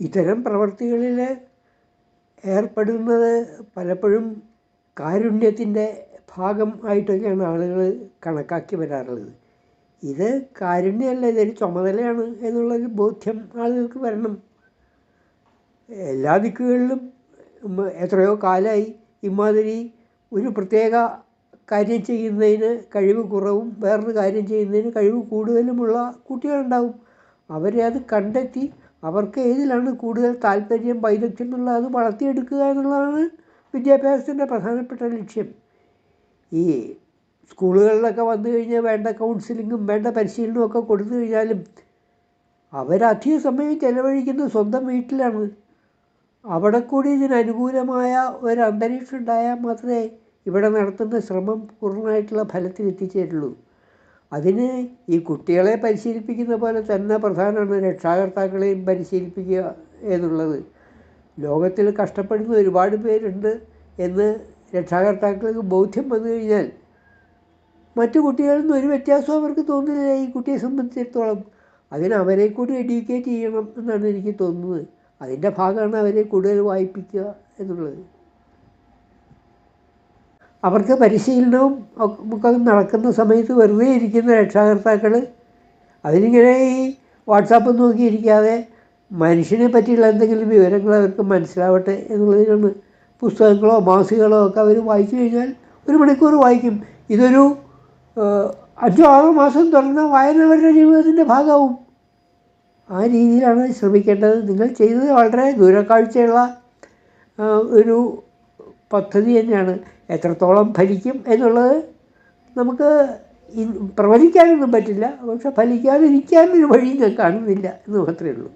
ഇത്തരം പ്രവർത്തികളിൽ ഏർപ്പെടുന്നത് പലപ്പോഴും കാരുണ്യത്തിന്റെ ഭാഗം ആയിട്ടൊക്കെയാണ് ആളുകൾ കണക്കാക്കി വരാറുള്ളത്. ഇത് കാരുണ്യമല്ല ഇതൊരു ചുമതലയാണ് എന്നുള്ളൊരു ബോധ്യം ആളുകൾക്ക് വരണം. എല്ലാ ദിക്കുകളിലും എത്രയോ കാലമായി ഇമാതിരി ഒരു പ്രത്യേക കാര്യം ചെയ്യുന്നതിന് കഴിവ് കുറവും വേറൊരു കാര്യം ചെയ്യുന്നതിന് കഴിവ് കൂടുതലുമുള്ള കുട്ടികളുണ്ടാവും. അവരെ അത് കണ്ടെത്തി അവർക്ക് ഏതിലാണ് കൂടുതൽ താല്പര്യം വൈദഗ്ധ്യം എന്നുള്ള അത് വളർത്തിയെടുക്കുക എന്നുള്ളതാണ് വിദ്യാഭ്യാസത്തിന്റെ പ്രധാനപ്പെട്ട ലക്ഷ്യം. ഈ സ്കൂളുകളിലൊക്കെ വന്നു കഴിഞ്ഞാൽ വേണ്ട കൗൺസിലിങ്ങും വേണ്ട പരിശീലനവും ഒക്കെ കൊടുത്തു കഴിഞ്ഞാലും അവരധിക സമയം ചെലവഴിക്കുന്നത് സ്വന്തം വീട്ടിലാണ്. അവിടെ കൂടി ഇതിനനുകൂലമായ ഒരു അന്തരീക്ഷം ഉണ്ടായാൽ മാത്രമേ ഇവിടെ നടത്തുന്ന ശ്രമം പൂർണമായിട്ടുള്ള ഫലത്തിൽ എത്തിച്ചേരുള്ളൂ അതിന് ഈ കുട്ടികളെ പരിശീലിപ്പിക്കുന്ന പോലെ തന്നെ പ്രധാനമാണ് രക്ഷാകർത്താക്കളെയും പരിശീലിപ്പിക്കുക എന്നുള്ളത്. ലോകത്തിൽ കഷ്ടപ്പെടുന്ന ഒരുപാട് പേരുണ്ട് എന്ന് രക്ഷാകർത്താക്കൾക്ക് ബോധ്യം വന്നു കഴിഞ്ഞാൽ മറ്റു കുട്ടികളിൽ നിന്ന് ഒരു വ്യത്യാസവും അവർക്ക് തോന്നുന്നില്ല ഈ കുട്ടിയെ സംബന്ധിച്ചിടത്തോളം. അതിന് അവരെ കൂടി എഡ്യൂക്കേറ്റ് ചെയ്യണം എന്നാണ് എനിക്ക് തോന്നുന്നത്. അതിന്റെ ഭാഗമാണ് അവരെ കൂടുതൽ വായിപ്പിക്കുക എന്നുള്ളത്. അവർക്ക് പരിശീലനവും ഒക്കെ നടക്കുന്ന സമയത്ത് വെറുതെ ഇരിക്കുന്ന രക്ഷാകർത്താക്കൾ അതിനിങ്ങനെ ഈ വാട്സാപ്പ് നോക്കിയിരിക്കാതെ മനുഷ്യനെ പറ്റിയുള്ള എന്തെങ്കിലും വിവരങ്ങൾ അവർക്ക് മനസ്സിലാവട്ടെ എന്നുള്ളതിനാണ് പുസ്തകങ്ങളോ മാസികകളോ ഒക്കെ അവർ വായിച്ചു കഴിഞ്ഞാൽ ഒരു മണിക്കൂർ വായിക്കും. ഇതൊരു അഞ്ചോ ആറോ മാസം തുടർന്ന വായന അവരുടെ ജീവിതത്തിന്റെ ഭാഗവും ആ രീതിയിലാണ് ശ്രമിക്കേണ്ടത്. നിങ്ങൾ ചെയ്തത് വളരെ ദൂരക്കാഴ്ചയുള്ള ഒരു പദ്ധതി തന്നെയാണ്. എത്രത്തോളം ഫലിക്കും എന്നുള്ളത് നമുക്ക് പ്രവചിക്കാനൊന്നും പറ്റില്ല. പക്ഷെ ഫലിക്കാതിരിക്കാനൊരു വഴി ഞാൻ കാണുന്നില്ല എന്ന് മാത്രമേ ഉള്ളൂ.